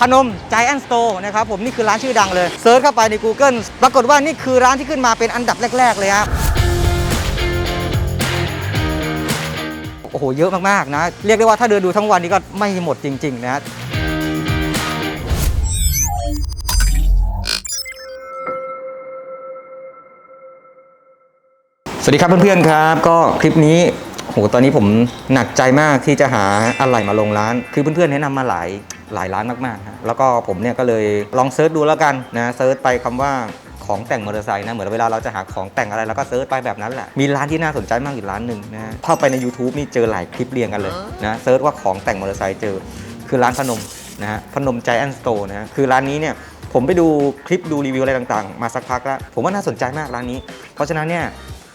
พนม Giant Store นะครับผมนี่คือร้านชื่อดังเลยเซิร์ชเข้าไปใน Google ปรากฏว่านี่คือร้านที่ขึ้นมาเป็นอันดับแรก ๆ เลยครับโอ้โหเยอะมาก ๆ นะ เรียกได้ว่าถ้าเดินดูทั้งวันนี้ก็ไม่หมดจริง ๆ นะสวัสดีครับเพื่อนๆครับ ก็คลิปนี้โหตอนนี้ผมหนักใจมากที่จะหาอะไรมาลงร้าน คือเพื่อนๆแนะนำมาหลาย หลายร้านมากๆฮะแล้วก็ผมเนี่ยก็เลยลองเซิร์ชดูแล้วกันนะเซิร์ชไปคำว่าของแต่งมอเตอร์ไซค์นะเหมือนเวลาเราจะหาของแต่งอะไรเราก็เซิร์ชไปแบบนั้นแหละมีร้านที่น่าสนใจมากอีกร้านหนึ่งนะเข้าไปใน YouTube นี่เจอหลายคลิปเรียงกันเลยนะเซิร์ชว่าของแต่งมอเตอร์ไซค์เจอ คือร้านพนมนะฮะพนมใจแอนสโตร์นะฮะคือร้านนี้เนี่ยผมไปดูคลิปดูรีวิวอะไรต่างๆ มาสักพักแล้วผมว่าน่าสนใจมากร้านนี้ เพราะฉะนั้นเนี่ย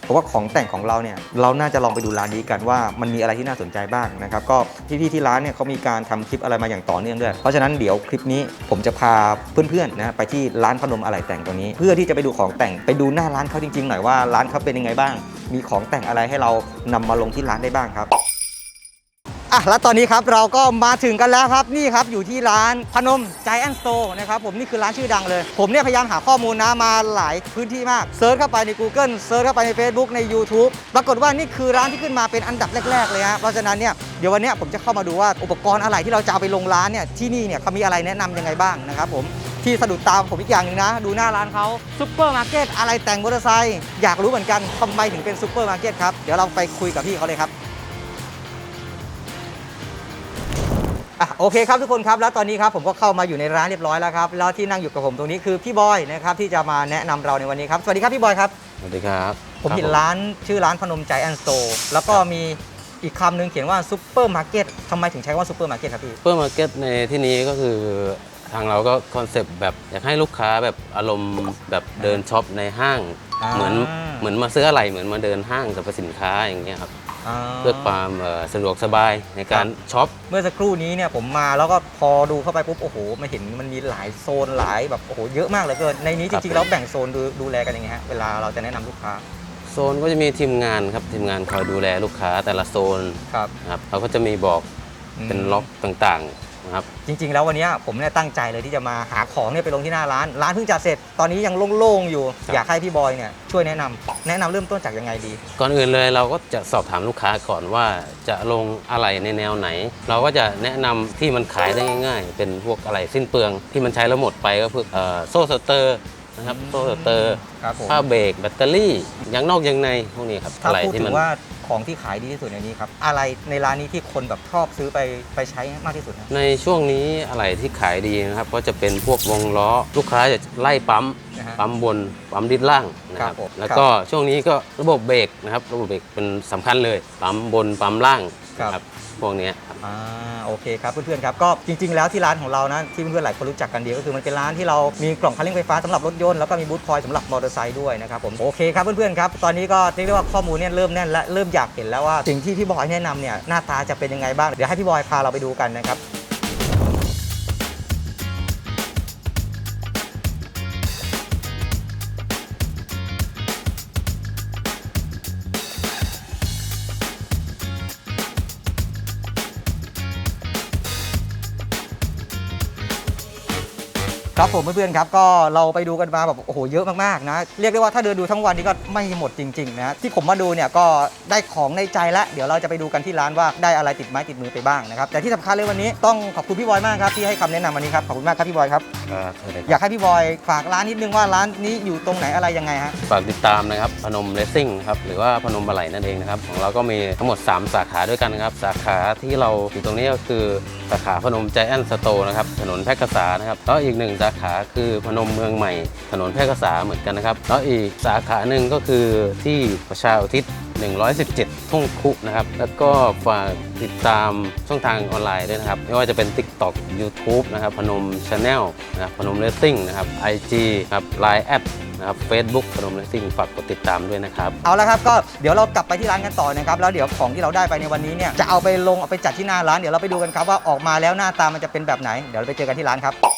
พราะว่าของแต่งของเราเนี่ยเราน่าจะลองไปดูร้านนี้กันว่ามันมีอะไรที่น่าสนใจบ้างนะครับก็พี่ๆที่ร้านเนี่ยเขามีการทำคลิปอะไรมาอย่างต่อเนื่องด้วย เพราะฉะนั้นเดี๋ยวคลิปนี้ผมจะพาเพื่อนๆนะไปที่ร้านพนมอะไรแต่งตัวนี้ เพื่อที่จะไปดูของแต่งไปดูหน้าร้านเขาจริงๆหน่อยว่าร้านเขาเป็นยังไงบ้าง มีของแต่งอะไรให้เรานำมาลงที่ร้านได้บ้างครับ อะแล้วตอนนี้ครับเราก็มาถึงกันแล้วครับนี่ครับอยู่ที่ร้านพนม Giant Store นะครับผมนี่คือร้านชื่อดังเลย ผมเนี่ยพยายามหาข้อมูลนะมาหลายพื้นที่มากเซิร์ชเข้าไปใน Google เซิร์ชเข้าไปใน Facebook ใน YouTube ปรากฏว่านี่คือร้านที่ขึ้นมาเป็นอันดับแรก ๆ เลยฮะเพราะฉะนั้นเนี่ยเดี๋ยววันนี้ผมจะเข้ามาดูว่าอุปกรณ์อะไรที่เราจะเอาไปลงร้านเนี่ยที่นี่เนี่ยเขามีอะไรแนะนำยังไงบ้างนะครับผมที่สะดุดตาผมอีกอย่างหนึงนะ ดูหน้าร้านเขาซุปเปอร์มาร์เก็ตอะไรแต่งมอเตอร์ไซค์อยากรู้เหมือนกันทำไมถึงเป็นซุปเปอร์มาร์เก็ตครับเดี๋ยวเราไปคุยกับพี่เขาเลยครับ โอเคครับทุกคนครับแล้วตอนนี้ครับผมก็เข้ามาอยู่ในร้านเรียบร้อยแล้วครับแล้วที่นั่งอยู่กับผมตรงนี้คือพี่บอยนะครับที่จะมาแนะนำเราในวันนี้ครับสวัสดีครับพี่บอยครับ สวัสดีครับผมเห็นร้านชื่อร้านพนมใจแอนสโตร์แล้วก็มีอีกคำหนึ่งเขียนว่าซูเปอร์มาร์เก็ตทำไมถึงใช้ว่าซูเปอร์มาร์เก็ตครับพี่ เปอร์มาร์เก็ตในที่นี้ก็คือทางเราก็คอนเซปต์แบบอยากให้ลูกค้าแบบอารมณ์แบบเดินช็อปในห้าง อ่า เหมือนเหมือนมาซื้ออะไรเหมือนมาเดินห้างสรรพสินค้าอย่างเงี้ยครับา เพื่อความเอ่อสะดวกสบายในการช็อป เมื่อสักครู่นี้เนี่ยผมมาแล้วก็พอดูเข้าไปปุ๊บโอ้โหมาเห็นมันมีหลายโซนหลายแบบโอ้โหเยอะมากเหลือเกินในนี้จครับริงๆแล้วแบ่งโซนดูดูแลกันยังไงฮะเวลาเราจะแนะนำลูกค้าโซนก็จะมีทีมงานครับทีมงานคอยดูแลลูกค้าแต่ละโซนครับนะครับเขาก็จะมีบอกเป็นล็อกต่างๆ นะครับ จริง ๆ แล้ววันเนี้ยผมเนี่ยตั้งใจเลยที่จะมาหาของเนี่ยไปลงที่หน้าร้าน ร้านเพิ่งจัดเสร็จตอนนี้ยังโล่งๆอยู่ ครับ อยากให้พี่บอยเนี่ยช่วยแนะนำแนะนำเริ่มต้นจากยังไงดี ก่อนอื่นเลยเราก็จะสอบถามลูกค้าก่อนว่าจะลงอะไรในแนวไหน เราก็จะแนะนำที่มันขายได้ง่าย ๆ เป็นพวกอะไรสิ้นเปลืองที่มันใช้แล้วหมดไปก็พวกเอ่อโซ่สเตอร์นะครับโซ่สเตอร์ครับผม ผ้าเบรกแบตเตอรี่ยางนอกยางในพวกนี้ครับถ้าอะไรพูดที่ถึมันงว่า ของที่ขายดีที่สุดในนี้ครับ อะไรในร้านนี้ที่คนแบบชอบซื้อไปไปใช้มากที่สุดนะในช่วงนี้อะไรที่ขายดีนะครับก็จะเป็นพวกวงล้อลูกค้าจะไล่ปั๊มนะฮะ ปั๊มบนปั๊มดินล่างนะคครัรับบผมแล้วก็ช่วงนี้ก็ระบบเบรกนะครับระบบเบรกเป็นสำคัญเลยปั๊มบนปั๊มล่างนะ ครับ พวกเนี้ยครับ อ่าโอเคครับเพื่อนๆครับก็จริง ๆ แล้วที่ร้านของเรานะที่เพื่อนๆหลายคนรู้จักกันดีก็คือมันเป็นร้านที่เรามีกล่องคันเร่งไฟฟ้าสำหรับรถยนต์แล้วก็มีบูทคอยสำหรับมอเตอร์ไซค์ด้วยนะครับผมโอเคครับเพื่อนๆครับตอนนี้ก็เรียกได้ว่าข้อมูลเนี่ยเริ่มแน่นและเริ่มอยากเห็นแล้วว่าสิ่งที่พี่บอยแนะนำเนี่ยหน้าตาจะเป็นยังไงบ้างเดี๋ยวให้พี่บอยพาเราไปดูกันนะครับ ครับผมเพื่อนๆครับก็เราไปดูกันมาแบบโอ้โหเยอะมากๆนะเรียกได้ว่าถ้าเดินดูทั้งวันนี้ก็ไม่หมดจริงๆนะที่ผมมาดูเนี่ยก็ได้ของในใจแล้วเดี๋ยวเราจะไปดูกันที่ร้านว่าได้อะไรติดไม้ติดมือไปบ้างนะครับแต่ที่สำคัญเลยวันนี้ต้องขอบคุณพี่บอยมากครับที่ให้คำแนะนำวันนี้ครับขอบคุณมากครับพี่บอยครับอยากให้พี่บอยฝากร้านนิดนึงว่าร้านนี้อยู่ตรงไหนอะไรยังไงฮะฝากติดตามนะครับพนมเลสซิ่งครับหรือว่าพนมบะไหลนั่นเองนะครับของเราก็มีทั้งหมด 3 สาขาด้วยกันนะครับ สาขาที่เราอยู่ตรงนี้ก็คือสาขาพนมใจแอนสโตนะครับถนนแพร่กษานะครับแล้วอีกหนึ่งสาาขาคือพนมเมืองใหม่ ถนนแพร่กษาเหมือนกันนะครับ แล้วอีกสาขาหนึ่งก็คือที่ประชาอุทิศ 117 ทุ่งคุนะครับ แล้วก็ฝากติดตามช่องทางออนไลน์ด้วยนะครับ ไม่ว่าจะเป็น TikTok YouTube นะครับ พนม Channel นะครับพนม Racing นะครับ IG ครับ Line แอดนะครับ Facebook พนม Racing ฝากกดติดตามด้วยนะครับ เอาละครับก็เดี๋ยวเรากลับไปที่ร้านกันต่อนะครับ แล้วเดี๋ยวของที่เราได้ไปในวันนี้เนี่ยจะเอาไปลงเอาไปจัดที่หน้าร้านเดี๋ยวเราไปดูกันครับว่าออกมาแล้วหน้าตามันจะเป็นแบบไหนเดี๋ยวเราไปเจอกันที่ร้านครับ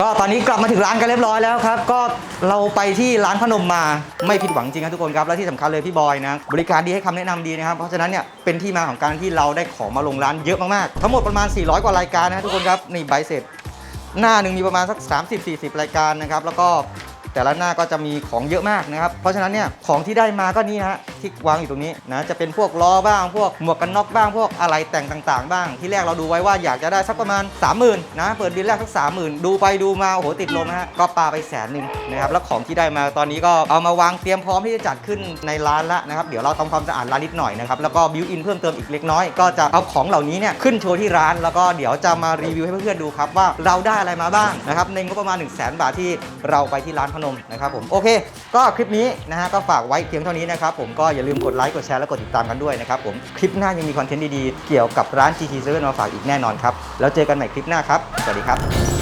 ก็ตอนนี้กลับมาถึงร้านกันเรียบร้อยแล้วครับ ก็เราไปที่ร้านพนมมาไม่ผิดหวังจริงครับทุกคนครับ และที่สำคัญเลยพี่บอยนะ บริการดีให้คำแนะนำดีนะครับ เพราะฉะนั้นเนี่ยเป็นที่มาของการที่เราได้ของมาลงร้านเยอะมากๆ ทั้งหมดประมาณ 400 กว่ารายการนะทุกคนครับ นี่ใบเสร็จ หน้าหนึ่งมีประมาณสัก 30-40 รายการนะครับ แล้วก็ แต่ละหน้าก็จะมีของเยอะมากนะครับเพราะฉะนั้นเนี่ยของที่ได้มาก็นี่ฮะที่วางอยู่ตรงนี้นะจะเป็นพวกล้อบ้าง พวกหมวกกันน็อกบ้างพวกอะไรแต่งต่างๆ บ้าง ที่แรกเราดูไว้ว่าอยากจะได้สักประมาณ 30,000นะเปิดบินแรกสัก30,000 ดูไปดูมาโอ้โหติดลมฮะก็ปาไปแสนหนึ่งนะครับแล้วของที่ได้มาตอนนี้ก็เอามาวางเตรียมพร้อมที่จะจัดขึ้นในร้านละนะครับเดี๋ยวเราทำความสะอาดร้านนิดหน่อยนะครับแล้วก็บิวอินเพิ่มเติมอีกเล็กน้อยก็จะเอาของเหล่านี้เนี่ยขึ้นโชว์ที่ร้าน แล้วก็เดี๋ยวจะมารีวิวให้เพื่อนๆดูครับว่าเราได้อะไรมาบ้างนะครับในงบประมาณ 1 0 0 0 0แบาทที่เราไปที่ร้านพนมนะครับผมโอเค ก็คลิปนี้นะฮะก็ฝากไว้เพียงเท่านี้นะครับผมก็อย่าลืมกดไลค์กดแชร์และกดติดตามกันด้วยนะครับผมคลิปหน้ายังมีคอนเทนต์ดีๆเกี่ยวกับร้าน GT7 มาฝากอีกแน่นอนครับแล้วเจอกันใหม่คลิปหน้าครับสวัสดีครับ